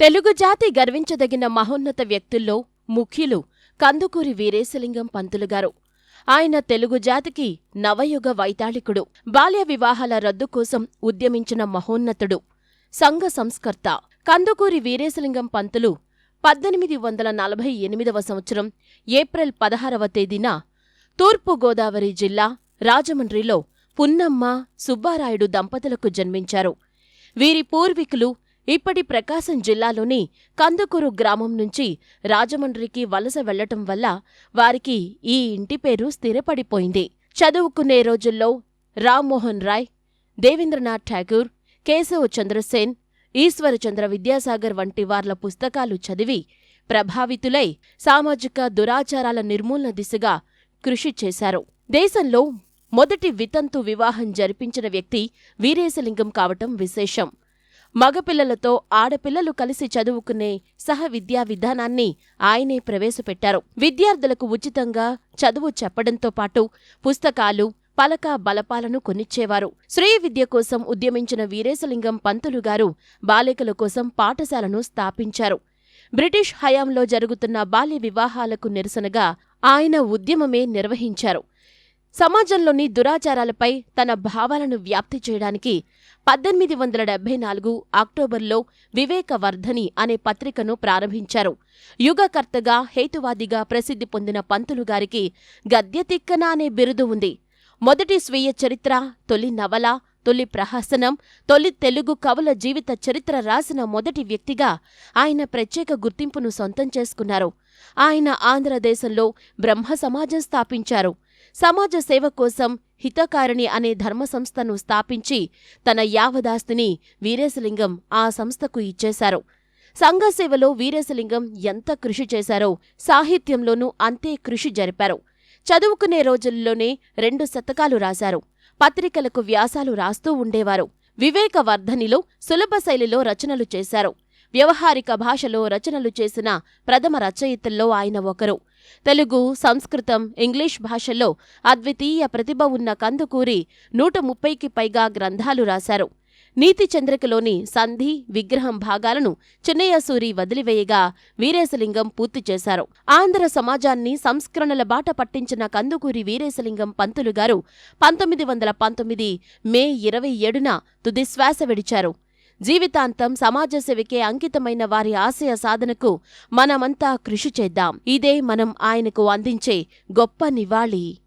తెలుగు జాతి గర్వించదగిన మహోన్నత వ్యక్తుల్లో ముఖ్యులు కందుకూరి వీరేశలింగం పంతులుగారు ఆయన తెలుగు జాతికి నవయుగ వైతాళికుడు. బాల్య వివాహాల రద్దు కోసం ఉద్యమించిన మహోన్నతుడు. సంఘ సంస్కర్త. కందుకూరి వీరేశలింగం పంతులు పద్దెనిమిది వందల నలభై ఎనిమిదవ సంవత్సరం ఏప్రిల్ పదహారవ తేదీన తూర్పు గోదావరి జిల్లా రాజమండ్రిలో పున్నమ్మ సుబ్బారాయుడు దంపతులకు జన్మించారు. వీరి పూర్వీకులు ఇప్పటి ప్రకాశం జిల్లాలోని కందుకూరు గ్రామం నుంచి రాజమండ్రికి వలస వెళ్ళటం వల్ల వారికి ఈ ఇంటి పేరు స్థిరపడిపోయింది. చదువుకునే రోజుల్లో రామ్మోహన్ రాయ్ దేవేంద్రనాథ్ ఠాగూర్ కేశవ్ చంద్రసేన్ ఈశ్వరచంద్ర విద్యాసాగర్ వంటి వార్ల పుస్తకాలు చదివి ప్రభావితులై సామాజిక దురాచారాల నిర్మూలన దిశగా కృషి చేశారు. దేశంలో మొదటి వితంతు వివాహం జరిపించిన వ్యక్తి వీరేశలింగం కావటం విశేషం. మగపిల్లలతో ఆడపిల్లలు కలిసి చదువుకునే సహ విద్యా విధానాన్ని ఆయనే ప్రవేశపెట్టారు. విద్యార్థులకు ఉచితంగా చదువు చెప్పడంతో పాటు పుస్తకాలు పలక బలపాలను కొనిచ్చేవారు. శ్రీ విద్య కోసం ఉద్యమించిన వీరేశలింగం పంతులు గారు బాలికల కోసం పాఠశాలను స్థాపించారు. బ్రిటిష్ హయాంలో జరుగుతున్న బాల్య వివాహాలకు నిరసనగా ఆయన ఉద్యమమే నిర్వహించారు. సమాజంలోని దురాచారాలపై తన భావాలను వ్యాప్తి చేయడానికి పద్దెనిమిది వందల డెబ్బై నాలుగు అక్టోబర్లో వివేకవర్ధని అనే పత్రికను ప్రారంభించారు. యుగకర్తగా హేతువాదిగా ప్రసిద్ధి పొందిన పంతులు గారికి గద్యతిక్కన అనే బిరుదు ఉంది. మొదటి స్వీయ చరిత్ర తొలి నవల తొలి ప్రహసనం తొలి తెలుగు కవుల జీవిత చరిత్ర రాసిన మొదటి వ్యక్తిగా ఆయన ప్రత్యేక గుర్తింపును సొంతం చేసుకున్నారు. ఆయన ఆంధ్రదేశంలో బ్రహ్మ సమాజం స్థాపించారు. సమాజ సేవ కోసం హితకారిణి అనే ధర్మ సంస్థను స్థాపించి తన యావదాస్తిని వీరేశలింగం ఆ సంస్థకు ఇచ్చేశారు. సంఘసేవలో వీరేశలింగం ఎంత కృషి చేశారో సాహిత్యంలోనూ అంతే కృషి జరిపారు. చదువుకునే రోజుల్లోనే రెండు శతకాలు రాశారు. పత్రికలకు వ్యాసాలు రాస్తూ ఉండేవారు. వివేకవర్ధనిలో సులభ శైలిలో రచనలు చేశారు. వ్యవహారిక భాషలో రచనలు చేసిన ప్రథమ రచయితల్లో ఆయన ఒకరు. తెలుగు సంస్కృతం ఇంగ్లీష్ భాషల్లో అద్వితీయ ప్రతిభ ఉన్న కందుకూరి నూట ముప్పైకి పైగా గ్రంథాలు రాశారు. నీతి చంద్రికలోని సంధి విగ్రహం భాగాలను చిన్నయ్యసూరి వదిలివేయగా వీరేశలింగం పూర్తి చేశారు. ఆంధ్ర సమాజాన్ని సంస్కరణల బాట పట్టించిన కందుకూరి వీరేశలింగం పంతులు గారు పంతొమ్మిది వందల పంతొమ్మిది మే ఇరవై ఏడున తుదిశ్వాస విడిచారు. జీవితాంతం సమాజ సేవకే అంకితమైన వారి ఆశయ సాధనకు మనమంతా కృషి చేద్దాం. ఇదే మనం ఆయనకు అందించే గొప్ప నివాళి.